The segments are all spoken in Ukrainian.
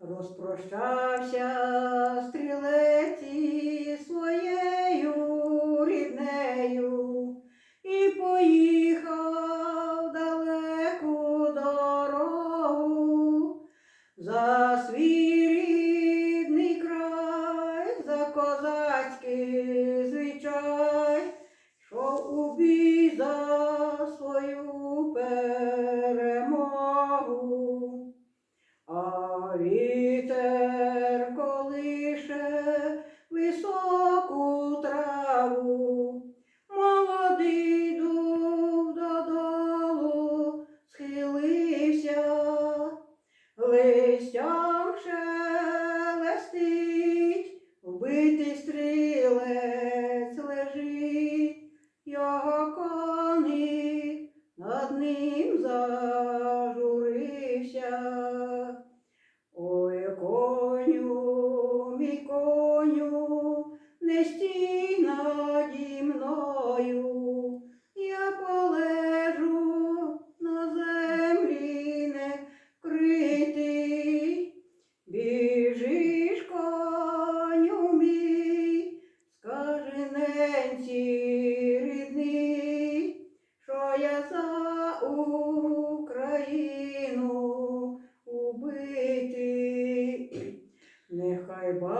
Розпрощався стрілеці своєю ріднею і поїхав далеку дорогу за свій рідний край, за козацький звичай, йшов у бій за свою перемогу. Вітер колише високу траву, молодий дух додолу схилився, листям шелестить, вбитий стрілець лежить, його коник над ним зажурився.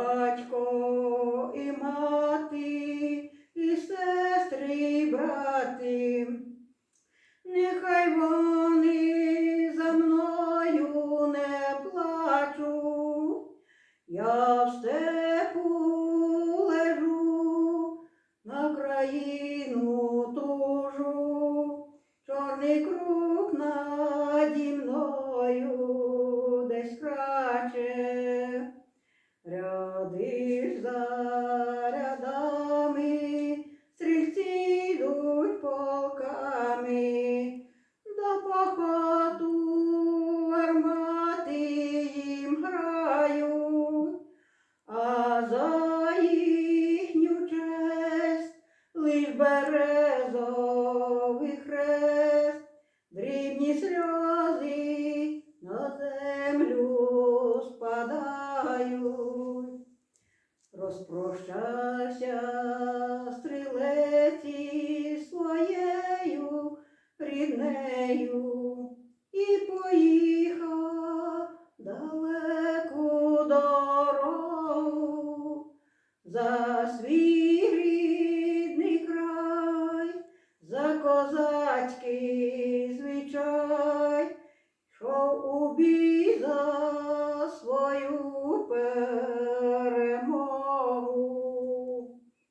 Батько і мати, і сестри, і брати, нехай вони березовий хрест, дрібні сльози на землю спадають. Розпрощався стрілеці своєю ріднею і поїхав далеку дорогу за свій козацький звичай, що у бізах.